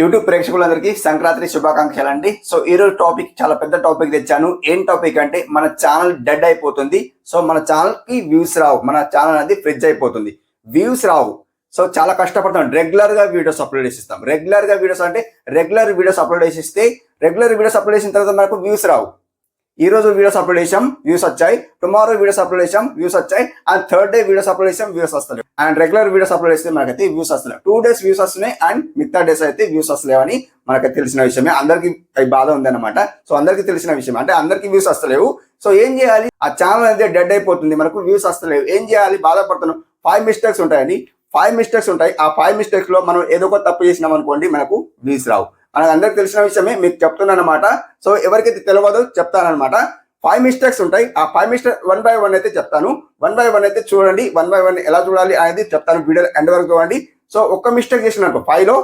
YouTube ప్రేక్షకులందరికీ సంక్రాంతి శుభాకాంక్షలు అండి. సో ఈ రోజు టాపిక్ చాలా పెద్ద టాపిక్ తెచ్చాను. ఏం టాపిక్ అంటే మన ఛానల్ డెడ్ అయిపోతుంది. సో మన ఛానల్కి వ్యూస్ రావు. మన ఛానల్ అనేది ఫ్రిడ్జ్ అయిపోతుంది. వ్యూస్ రావు. సో చాలా కష్టపడతాం. రెగ్యులర్గా వీడియోస్ అప్లోడ్ చేసిస్తాం. రెగ్యులర్గా వీడియోస్ అంటే రెగ్యులర్ వీడియోస్ అప్లోడ్ చేసిస్తే రెగ్యులర్ వీడియోస్ అప్లోడ్ చేసిన తర్వాత మనకు వ్యూస్ రావు. ఈ రోజు వీడియోస్ అప్లోడ్ చేసాం వ్యూస్ వచ్చాయి. టుమారో వీడియోస్ అప్లోడ్ చేసాం వ్యూస్ వచ్చాయి. And third day videos upload చేసాం వ్యూస్ వస్తలేవు. అండ్ రెగ్యులర్ వీడియోస్ అప్లోడ్ చేస్తే మనకైతే వ్యూస్ వస్తున్నాయి టూ డేస్ వ్యూస్ వస్తున్నాయి అండ్ మిగతా డేస్ అయితే వ్యూస్ వస్తలేవని మనకి తెలిసిన విషయమే. అందరికి బాధ ఉందన్నమాట. సో అందరికీ తెలిసిన విషయం అంటే అందరికి వ్యూస్ వస్తలేవు. సో ఏం చేయాలి? ఆ ఛానల్ అయితే డెడ్ అయిపోతుంది. మనకు వ్యూస్ వస్తలేవు. ఏం చేయాలి? బాధపడుతున్నాం. ఫైవ్ మిస్టేక్స్ ఉంటాయండి ఫైవ్ మిస్టేక్స్ ఉంటాయి. ఆ ఫైవ్ మిస్టేక్స్లో మనం ఏదో ఒక తప్పు చేసినాం అనుకోండి మనకు వ్యూస్ రావు. మనకు అందరికి తెలిసిన విషయమే మీకు చెప్తున్నాను అనమాట సో ఎవరికైతే తెలియదో చెప్తానన్నమాట. ఫైవ్ మిస్టేక్స్ ఉంటాయి. ఆ five mistake one by one అయితే చెప్తాను. వన్ బై వన్ అయితే చూడండి. వన్ బై వన్ ఎలా చూడాలి అనేది చెప్తాను. వీడియో ఎండ్ వరకు చూడండి. సో ఒక్క మిస్టేక్ చేసిన అనుకో ఫైవ్లో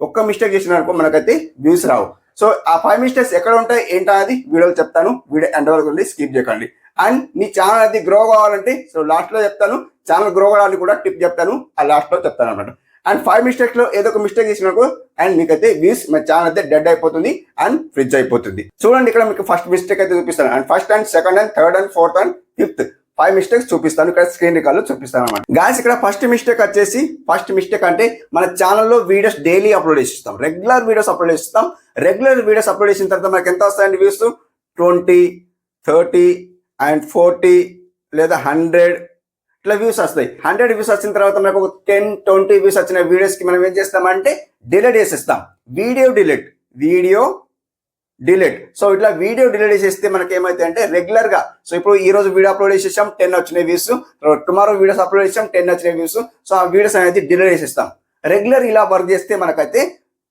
ఒక్క మిస్టేక్ చేసిన అనుకో మనకైతే వ్యూస్ రావు. సో ఆ ఫైవ్ మిస్టేక్స్ ఎక్కడ ఉంటాయి? ఏంటా అది? వీడియోలో చెప్తాను. వీడియో ఎండ్ వరకు ఉండి స్కిప్ చేయకండి. అండ్ మీ ఛానల్ అది గ్రో కావాలంటే సో లాస్ట్లో చెప్తాను. ఛానల్ గ్రో కావడానికి కూడా టిప్ చెప్తాను. ఆ లాస్ట్లో చెప్తాను అనమాట అండ్ ఫైవ్ మిస్టేక్స్లో ఏదో ఒక మిస్టేక్ చేసినప్పుడు అండ్ మీకైతే వ్యూస్ మీ ఛానల్ అయితే డెడ్ అయిపోతుంది అండ్ ఫ్రిడ్జ్ అయిపోతుంది. చూడండి ఇక్కడ మీకు ఫస్ట్ మిస్టేక్ అయితే చూపిస్తాను. And first and second and third and fourth and fifth five mistakes చూపిస్తాను. ఇక్కడ స్క్రీన్ రికార్డు చూపిస్తాను అనమాట గాయస్ ఇక్కడ ఫస్ట్ మిస్టేక్ వచ్చేసి ఫస్ట్ మిస్టేక్ అంటే మన ఛానల్లో వీడియోస్ డైలీ అప్లోడ్ చేస్తాం రెగ్యులర్ వీడియోస్ అప్లోడ్ చేస్తాం రెగ్యులర్ వీడియోస్ అప్లోడ్ చేసిన తర్వాత మనకి ఎంత వస్తాయండి views twenty thirty and forty లేదా హండ్రెడ్ ఇట్లా వ్యూస్ వస్తాయి. హండ్రెడ్ వ్యూస్ వచ్చిన తర్వాత మనకు ఒక టెన్ ట్వంటీ వ్యూస్ వచ్చిన వీడియోస్కి మనం ఏం చేస్తామంటే డిలీట్ చేసేస్తాం. Video delete video delete so ఇట్లా వీడియో డిలీట్ చేసేస్తే మనకి ఏమైతే అంటే రెగ్యులర్గా. సో ఇప్పుడు ఈ రోజు వీడియో అప్లోడ్ చేసేసాం టెన్ వచ్చిన వ్యూస్ టుమారో వీడియోస్ అప్లోడ్ చేసాం టెన్ వచ్చిన వ్యూస్ సో ఆ వీడియోస్ అనేది డిలీట్ చేసేస్తాం. రెగ్యులర్ ఇలా వర్క్ చేస్తే మనకైతే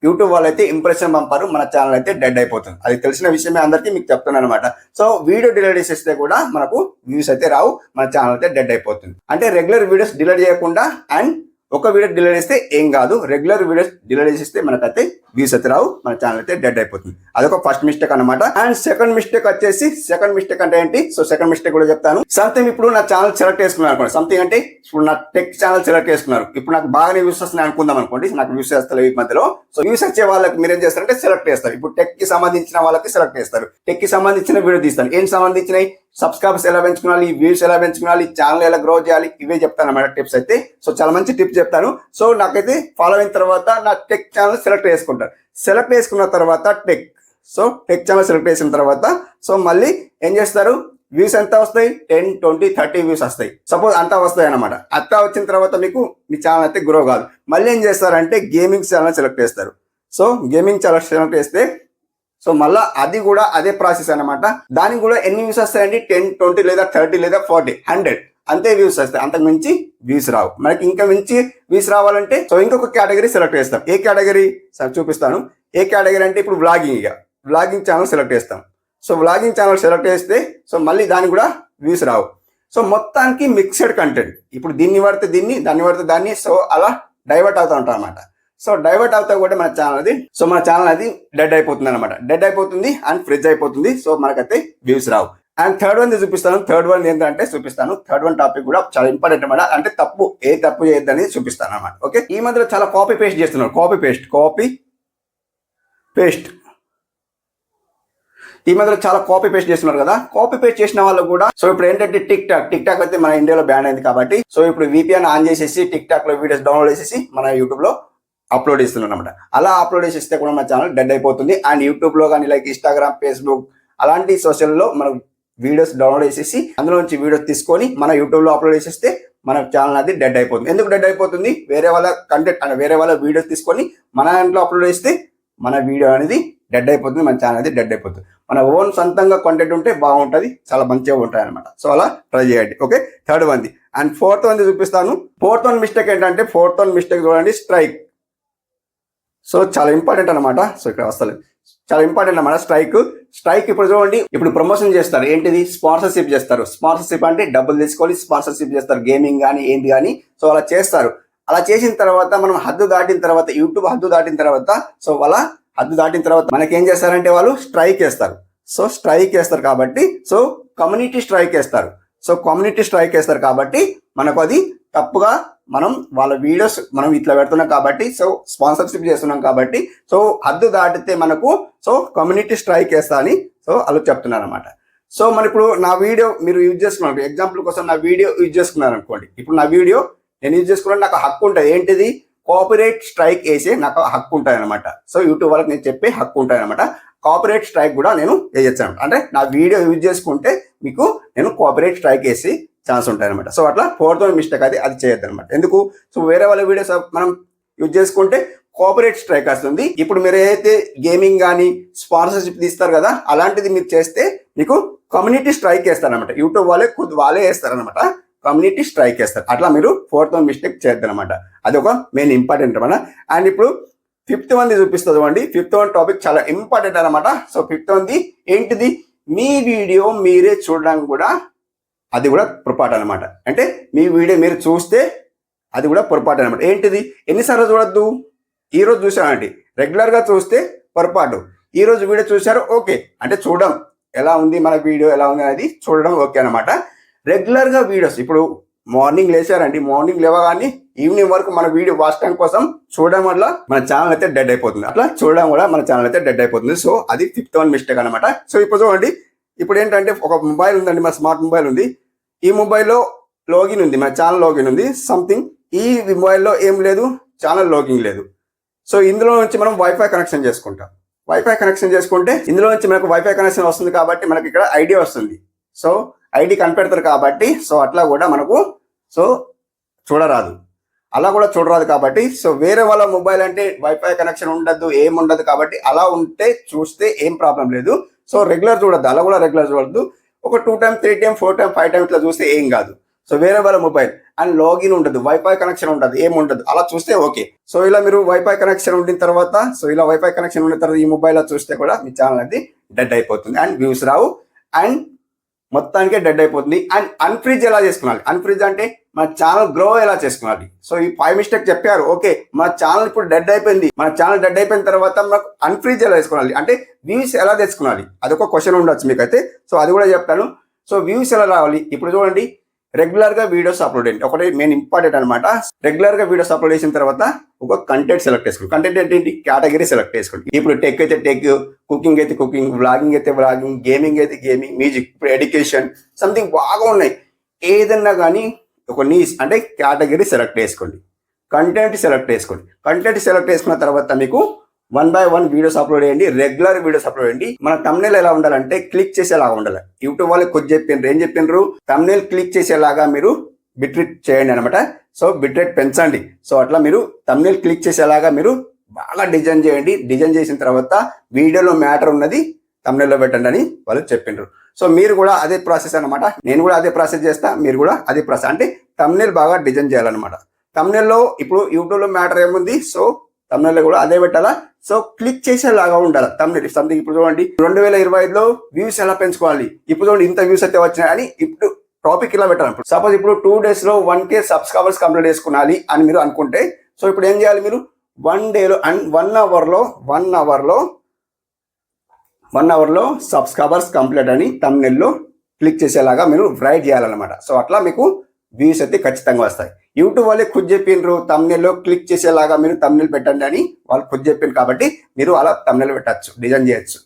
యూట్యూబ్ వాళ్ళు అయితే ఇంప్రెషన్ పంపారు మన ఛానల్ అయితే డెడ్ అయిపోతుంది. అది తెలిసిన విషయమే అందరికీ మీకు చెప్తున్నాను అనమాట సో వీడియో డిలీట్ చేసేస్తే కూడా మనకు వ్యూస్ అయితే రావు మన ఛానల్ అయితే డెడ్ అయిపోతుంది. అంటే రెగ్యులర్ వీడియోస్ డిలీట్ చేయకుండా అండ్ ఒక వీడియో డిలే చేస్తే ఏం కాదు. రెగ్యులర్ వీడియోస్ డిలే చేసేస్తే మనకైతే వ్యూస్ అయితే రావు. మన ఛానల్ అయితే డెడ్ అయిపోతుంది. అదొక ఫస్ట్ మిస్టేక్ అనమాట అండ్ సెకండ్ మిస్టేక్ వచ్చేసి సెకండ్ మిస్టేక్ అంటే ఏంటి? సో సెకండ్ మిస్టేక్ కూడా చెప్తాను. సంథింగ్ ఇప్పుడు నా ఛానల్ సెలెక్ట్ చేసుకున్నారు అనుకోండి. సంథింగ్ అంటే ఇప్పుడు నా టెక్ ఛానల్ సెలెక్ట్ చేసుకున్నారు. ఇప్పుడు నాకు బాగానే వ్యూస్ వస్తున్నాయి అనుకుందాం అనుకోండి. నాకు వ్యూస్ వస్తలేవు ఈ మధ్యలో. సో వ్యూస్ వచ్చే వాళ్ళకి మీరు ఏం చేస్తారంటే సెలెక్ట్ చేస్తారు. ఇప్పుడు టెక్కి సంబంధించిన వాళ్ళకి సెలెక్ట్ చేస్తారు. టెక్కి సంబంధించిన వీడియో తీస్తాను ఏం సంబంధించినవి? సబ్స్క్రైబర్స్ ఎలా పెంచుకోవాలి వ్యూస్ ఎలా పెంచుకోవాలి ఛానల్ ఎలా గ్రో చేయాలి ఇవే చెప్తాను అన్నమాట టిప్స్ అయితే. సో చాలా మంచి టిప్స్ చెప్తాను. సో నాకైతే ఫాలో అయిన తర్వాత నా టెక్ ఛానల్ సెలెక్ట్ చేసుకుంటాను. సెలెక్ట్ చేసుకున్న తర్వాత tech so tech channel select చేసిన తర్వాత సో మళ్ళీ ఏం చేస్తారు? వ్యూస్ ఎంత వస్తాయి? టెన్ ట్వంటీ థర్టీ వ్యూస్ వస్తాయి. సపోజ్ అంతా వస్తాయి అనమాట అంతా వచ్చిన తర్వాత మీకు మీ ఛానల్ అయితే గ్రో కాదు. మళ్ళీ ఏం చేస్తారంటే గేమింగ్ ఛానల్ సెలెక్ట్ చేస్తారు. సో గేమింగ్ ఛానల్ సెలెక్ట్ చేస్తే సో మళ్ళీ అది కూడా అదే ప్రాసెస్ అనమాట దానికి కూడా ఎన్ని వ్యూస్ వస్తాయండి? టెన్ ట్వంటీ లేదా థర్టీ లేదా ఫార్టీ హండ్రెడ్ అంతే వ్యూస్ వస్తాయి. అంతకు మించి వ్యూస్ రావు. మనకి ఇంకా మించి వ్యూస్ రావాలంటే సో ఇంకొక కేటగిరీ సెలెక్ట్ చేస్తాం. ఏ కేటగిరీ సార్ చూపిస్తాను. ఏ కేటగిరీ అంటే ఇప్పుడు బ్లాగింగ్ ఇక. వ్లాగింగ్ ఛానల్ సెలెక్ట్ చేస్తాం. సో వ్లాగింగ్ ఛానల్ సెలెక్ట్ చేస్తే సో మళ్ళీ దానికి కూడా వ్యూస్ రావు. సో మొత్తానికి మిక్స్డ్ కంటెంట్ ఇప్పుడు దీన్ని పడితే దీన్ని దాన్ని పడితే దాన్ని సో అలా డైవర్ట్ అవుతూ ఉంటాం అనమాట సో డైవర్ట్ అవుతా కూడా మన ఛానల్ అది. సో మన ఛానల్ అది డెడ్ అయిపోతుంది అనమాట డెడ్ అయిపోతుంది అండ్ ఫ్రిడ్జ్ అయిపోతుంది. సో మనకైతే వ్యూస్ రావు. అండ్ థర్డ్ వన్ చూపిస్తాను. థర్డ్ వన్ ఏంటంటే చూపిస్తాను. థర్డ్ వన్ టాపిక్ కూడా చాలా ఇంపార్టెంట్ అనమాట అంటే తప్పు ఏ తప్పు చేయొద్దని చూపిస్తాను అనమాట ఓకే ఈ మధ్యలో చాలా కాపీ పేస్ట్ చేస్తున్నారు. కాపీ పేస్ట్ కాపీ పేస్ట్ ఈ మధ్యలో చాలా కాపీ పేస్ట్ చేస్తున్నారు కదా. కాపీ పేస్ట్ చేసిన వాళ్ళు కూడా సో ఇప్పుడు ఏంటంటే టిక్ టాక్ టిక్ టాక్ అయితే మన ఇండియాలో బ్యాన్ అయింది కాబట్టి సో ఇప్పుడు విపిఎన్ ఆన్ చేసేసి టిక్ టాక్లో వీడియోస్ డౌన్లోడ్ చేసేసి మన యూట్యూబ్లో అప్లోడ్ చేస్తున్నాం అనమాట అలా అప్లోడ్ చేసేస్తే కూడా మన ఛానల్ డెడ్ అయిపోతుంది. అండ్ యూట్యూబ్లో కానీ లైక్ ఇన్స్టాగ్రామ్ ఫేస్బుక్ అలాంటి సోషల్లో మనం వీడియోస్ డౌన్లోడ్ చేసేసి అందులో నుంచి వీడియోస్ తీసుకొని మన యూట్యూబ్లో అప్లోడ్ చేసేస్తే మన ఛానల్ అది డెడ్ అయిపోతుంది. ఎందుకు డెడ్ అయిపోతుంది? వేరే వాళ్ళ కంటెంట్ అంటే వేరే వాళ్ళ వీడియోస్ తీసుకొని మన దాంట్లో అప్లోడ్ చేస్తే మన వీడియో అనేది డెడ్ అయిపోతుంది మన ఛానల్ అనేది డెడ్ అయిపోతుంది. మన ఓన్ సొంతంగా కంటెంట్ ఉంటే బాగుంటుంది చాలా మంచిగా ఉంటాయి అనమాట సో అలా ట్రై చేయండి ఓకే? థర్డ్ వన్ది అండ్ ఫోర్త్ వన్ది చూపిస్తాను. ఫోర్త్ వన్ మిస్టేక్ ఏంటంటే ఫోర్త్ వన్ మిస్టేక్ చూడండి స్ట్రైక్. సో చాలా ఇంపార్టెంట్ అనమాట సో ఇక్కడ వస్తలేదు చాలా ఇంపార్టెంట్ అనమాట స్ట్రైక్ స్ట్రైక్ ఇప్పుడు చూడండి ఇప్పుడు ప్రమోషన్ చేస్తారు. ఏంటిది? స్పాన్సర్షిప్ చేస్తారు. స్పాన్సర్షిప్ అంటే డబ్బులు తీసుకొని స్పాన్సర్షిప్ చేస్తారు. గేమింగ్ కానీ ఏంటి కానీ సో అలా చేస్తారు. అలా చేసిన తర్వాత మనం హద్దు దాటిన తర్వాత యూట్యూబ్ హద్దు దాటిన తర్వాత సో అలా హద్దు దాటిన తర్వాత మనకేం చేస్తారంటే వాళ్ళు స్ట్రైక్ వేస్తారు. సో స్ట్రైక్ వేస్తారు కాబట్టి సో కమ్యూనిటీ స్ట్రైక్ వేస్తారు. సో కమ్యూనిటీ స్ట్రైక్ వేస్తారు కాబట్టి మనకు అది తప్పుగా మనం వాళ్ళ వీడియోస్ మనం ఇట్లా పెడుతున్నాం కాబట్టి సో స్పాన్సర్షిప్ చేస్తున్నాం కాబట్టి సో హద్దు దాటితే మనకు సో కమ్యూనిటీ స్ట్రైక్ వేస్తా అని సో వాళ్ళు చెప్తున్నారు అనమాట సో మన ఇప్పుడు నా వీడియో మీరు యూజ్ చేసుకున్నారు ఎగ్జాంపుల్ కోసం నా వీడియో యూజ్ చేసుకున్నారు అనుకోండి. ఇప్పుడు నా వీడియో నేను యూజ్ చేసుకున్నాను నాకు హక్కు ఉంటుంది. ఏంటిది? కాపరేట్ స్ట్రైక్ వేసే నాకు హక్కు ఉంటుంది అనమాట సో యూట్యూబ్ వాళ్ళకి నేను చెప్పే హక్కు ఉంటుంది అనమాట కాపరేట్ స్ట్రైక్ కూడా నేను వేయచ్చు అంటే నా వీడియో యూజ్ చేసుకుంటే మీకు నేను కాపరేట్ స్ట్రైక్ వేసి ఛాన్స్ ఉంటాయి అనమాట సో అట్లా ఫోర్త్ మిస్టేక్ అది అది చేయొద్దు అనమాట ఎందుకు? సో వేరే వాళ్ళ వీడియోస్ మనం యూజ్ చేసుకుంటే కోఆపరేట్ స్ట్రైక్ వస్తుంది. ఇప్పుడు మీరు ఏదైతే గేమింగ్ కానీ స్పాన్సర్షిప్ తీస్తారు కదా అలాంటిది మీరు చేస్తే మీకు కమ్యూనిటీ స్ట్రైక్ వేస్తారనమాట యూట్యూబ్ వాళ్ళే కొద్ది వాళ్ళే వేస్తారనమాట కమ్యూనిటీ స్ట్రైక్ వేస్తారు. అట్లా మీరు ఫోర్త్ వన్ మిస్టేక్ చేద్దనమాట అది ఒక మెయిన్ ఇంపార్టెంట్ అనమాట అండ్ ఇప్పుడు ఫిఫ్త్ వన్ది చూపిస్తుంది అండి ఫిఫ్త్ వన్ టాపిక్ చాలా ఇంపార్టెంట్ అనమాట సో ఫిఫ్త్ వన్ది ఏంటిది? మీ వీడియో మీరే చూడడానికి కూడా అది కూడా పొరపాటు అనమాట అంటే మీ వీడియో మీరు చూస్తే అది కూడా పొరపాటు అనమాట ఏంటిది? ఎన్నిసార్లు చూడొద్దు? ఈరోజు చూసామండి రెగ్యులర్గా చూస్తే పొరపాటు. ఈరోజు వీడియో చూశారు ఓకే. అంటే చూడడం ఎలా ఉంది మన వీడియో ఎలా ఉంది అనేది చూడడం ఓకే అనమాట రెగ్యులర్గా వీడియోస్ ఇప్పుడు మార్నింగ్ లేచారండి మార్నింగ్ లేవగానే ఈవినింగ్ వరకు మన వీడియో వాచ్ టైం కోసం చూడడం వల్ల మన ఛానల్ అయితే డెడ్ అయిపోతుంది. అట్లా చూడడం కూడా మన ఛానల్ అయితే డెడ్ అయిపోతుంది. సో అది ఫిఫ్త్ వన్ మిస్టేక్ అనమాట సో ఇప్పుడు చూడండి. ఇప్పుడు ఏంటంటే ఒక మొబైల్ ఉందండి మా స్మార్ట్ మొబైల్ ఉంది. ఈ మొబైల్లో లాగిన్ ఉంది మా ఛానల్ లాగిన్ ఉంది సంథింగ్ ఈ మొబైల్లో ఏం లేదు ఛానల్ లాగిన్ లేదు. సో ఇందులో నుంచి మనం వైఫై కనెక్షన్ చేసుకుంటాం. వైఫై కనెక్షన్ చేసుకుంటే ఇందులో నుంచి మనకు వైఫై కనెక్షన్ వస్తుంది కాబట్టి మనకి ఇక్కడ ఐడి వస్తుంది. సో ఐడి కనిపెడతారు కాబట్టి సో అట్లా కూడా మనకు సో చూడరాదు. అలా కూడా చూడరాదు కాబట్టి సో వేరే వాళ్ళ మొబైల్ అంటే వైఫై కనెక్షన్ ఉండదు ఏం ఉండదు కాబట్టి అలా ఉంటే చూస్తే ఏం ప్రాబ్లం లేదు. సో రెగ్యులర్ చూడద్దు అలా కూడా రెగ్యులర్ చూడద్దు. ఒక two time three time four time five time ఇట్లా చూస్తే ఏం కాదు. సో వేరే వాళ్ళ మొబైల్ అండ్ లాగిన్ ఉండదు వైఫై కనెక్షన్ ఉండదు ఏం ఉండదు. అలా చూస్తే ఓకే. సో ఇలా మీరు వైఫై కనెక్షన్ ఉండిన తర్వాత సో ఇలా వైఫై కనెక్షన్ ఉన్న తర్వాత ఈ మొబైల్ చూస్తే కూడా మీ ఛానల్ అది డెడ్ అయిపోతుంది అండ్ వ్యూస్ రావు. అండ్ మొత్తానికే డెడ్ అయిపోతుంది. అండ్ అన్ఫ్రిజ్ ఎలా చేసుకోవాలి అన్ఫ్రిజ్ అంటే మన ఛానల్ గ్రో ఎలా చేసుకోవాలి సో ఈ ఫైవ్ మిస్టేక్ చెప్పారు. ఓకే మన ఛానల్ ఇప్పుడు డెడ్ అయిపోయింది. మన ఛానల్ డెడ్ అయిపోయిన తర్వాత మనకు అన్ఫ్రీజ్ ఎలా చేసుకోవాలి అంటే వ్యూస్ ఎలా తెచ్చుకోవాలి అదొక క్వశ్చన్ ఉండొచ్చు మీకైతే. సో అది కూడా చెప్తాను. సో వ్యూస్ ఎలా రావాలి? ఇప్పుడు చూడండి. రెగ్యులర్గా వీడియోస్ అప్లోడ్ అయ్యింది ఒకటి మెయిన్ ఇంపార్టెంట్ అనమాట రెగ్యులర్గా వీడియోస్ అప్లోడ్ చేసిన తర్వాత ఒక కంటెంట్ సెలెక్ట్ చేసుకోండి. కంటెంట్ ఏంటి? కేటగిరీ సెలెక్ట్ చేసుకోండి. ఇప్పుడు టెక్ అయితే టెక్ కుకింగ్ అయితే కుకింగ్ వ్లాగింగ్ అయితే వ్లాగింగ్ గేమింగ్ అయితే గేమింగ్ మ్యూజిక్ ఎడ్యుకేషన్ సంథింగ్ బాగా ఉన్నాయి. ఏదన్నా కానీ ఒక నీస్ అంటే కేటగిరీ సెలెక్ట్ చేసుకోండి. కంటెంట్ సెలెక్ట్ చేసుకోండి. కంటెంట్ సెలెక్ట్ చేసుకున్న తర్వాత మీకు one by one videos upload చేయండి. రెగ్యులర్ వీడియోస్ అప్లోడ్ చేయండి. మన తమ్నేల్ ఎలా ఉండాలంటే క్లిక్ చేసేలాగా ఉండాలి. యూట్యూబ్ వాళ్ళు కొద్ది చెప్పిండ్రు ఏం చెప్పిండ్రు తమ్నేల్ క్లిక్ చేసేలాగా మీరు బిట్రేట్ చేయండి అనమాట సో బిట్రేట్ పెంచండి. సో అట్లా మీరు తమ్నేల్ క్లిక్ చేసేలాగా మీరు బాగా డిజైన్ చేయండి. డిజైన్ చేసిన తర్వాత వీడియోలో మ్యాటర్ ఉన్నది తమిళలో పెట్టండి అని వాళ్ళు చెప్పిండ్రు. సో మీరు కూడా అదే ప్రాసెస్ అనమాట నేను కూడా అదే ప్రాసెస్ చేస్తా మీరు కూడా అదే ప్రాసెస్. అంటే తమిళ బాగా డిజైన్ చేయాలన్నమాట. తమిళలో ఇప్పుడు యూట్యూబ్లో మ్యాటర్ ఏముంది? సో తమిళలో కూడా అదే పెట్టాలా? సో క్లిక్ చేసేలాగా ఉండాలి? తమిళ సంథింగ్ ఇప్పుడు చూడండి రెండు వేల ఇరవై ఐదులో వ్యూస్ ఎలా పెంచుకోవాలి? ఇప్పుడు చూడండి ఇంత వ్యూస్ అయితే వచ్చినాయి అని ఇప్పుడు టాపిక్ ఇలా పెట్టాలి. ఇప్పుడు సపోజ్ ఇప్పుడు టూ డేస్లో వన్ కే సబ్స్క్రైబర్స్ కంప్లీట్ చేసుకోవాలి అని మీరు అనుకుంటే సో ఇప్పుడు ఏం చేయాలి మీరు? వన్ డేలో అండ్ వన్ అవర్లో వన్ అవర్లో వన్ అవర్లో సబ్స్క్రైబర్స్ కంప్లీట్ అని తమ్నెల్లో క్లిక్ చేసేలాగా మీరు రైట్ చేయాలన్నమాట. సో అట్లా మీకు వ్యూస్ అయితే ఖచ్చితంగా వస్తాయి. యూట్యూబ్ వాళ్ళే ఖుద్ చెప్పిండ్రు తమ్నెల్లో క్లిక్ చేసేలాగా మీరు తమ్నెల్ పెట్టండి అని వాళ్ళు ఖుద్ చెప్పిండ్రు కాబట్టి మీరు అలా తమ్నెల్ పెట్టచ్చు డిజైన్ చేయొచ్చు.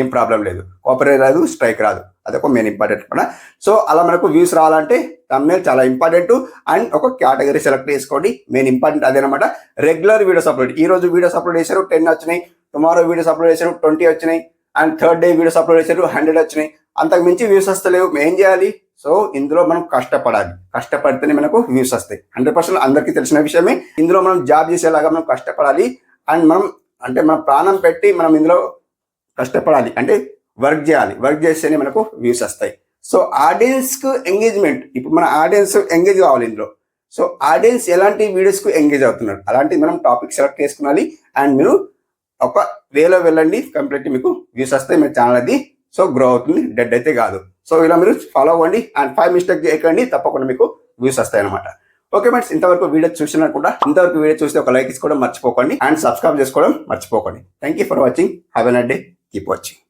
ఏం ప్రాబ్లం లేదు. కాపరేట్ రాదు స్ట్రైక్ రాదు. అదొక మెయిన్ ఇంపార్టెంట్ కూడా సో అలా మనకు వ్యూస్ రావాలంటే తమ్నెల్ చాలా ఇంపార్టెంట్ అండ్ ఒక కేటగిరీ సెలెక్ట్ చేసుకోండి. మెయిన్ ఇంపార్టెంట్ అదేనమాట రెగ్యులర్ వీడియోస్ అప్లోడ్ ఈ రోజు వీడియోస్ అప్లోడ్ చేశారు టెన్ వచ్చినాయి. టుమారో వీడియోస్ అప్లోడ్ చేశారు ట్వంటీ వచ్చినాయి. And third day videos upload చేశారు హండ్రెడ్ వచ్చినాయి. అంతకు మించి వ్యూస్ వస్తలేవు. ఏం చేయాలి? సో ఇందులో మనం కష్టపడాలి. కష్టపడితేనే మనకు వ్యూస్ వస్తాయి. హండ్రెడ్ పర్సెంట్ అందరికీ తెలిసిన విషయమే. ఇందులో మనం జాబ్ చేసేలాగా మనం కష్టపడాలి. అండ్ మనం అంటే మన ప్రాణం పెట్టి మనం ఇందులో కష్టపడాలి. అంటే వర్క్ చేయాలి. వర్క్ చేస్తేనే మనకు వ్యూస్ వస్తాయి. సో ఆడియన్స్కు ఎంగేజ్మెంట్ ఇప్పుడు మన ఆడియన్స్ ఎంగేజ్ కావాలి ఇందులో. సో ఆడియన్స్ ఎలాంటి వీడియోస్కు ఎంగేజ్ అవుతున్నారు? అలాంటి మనం టాపిక్ సెలెక్ట్ చేసుకోవాలి అండ్ మీరు ఒక వేలో వెళ్ళండి కంప్లీట్ మీకు వ్యూస్ వస్తాయి మీ ఛానల్ అది. సో గ్రో అవుతుంది డెడ్ అయితే కాదు. సో ఇలా మీరు ఫాలో అవ్వండి అండ్ ఫైవ్ మిస్టేక్ చేయకండి తప్పకుండా మీకు వ్యూస్ వస్తాయి అనమాట ఓకే ఫ్రెండ్స్ ఇంతవరకు వీడియో చూసినకుండా ఇంతవరకు వీడియో చూస్తే ఒక లైక్ ఇచ్చుకోవడం మర్చిపోకండి అండ్ సబ్స్క్రైబ్ చేసుకోవడం మర్చిపోకండి. Thank you for watching have an day keep watching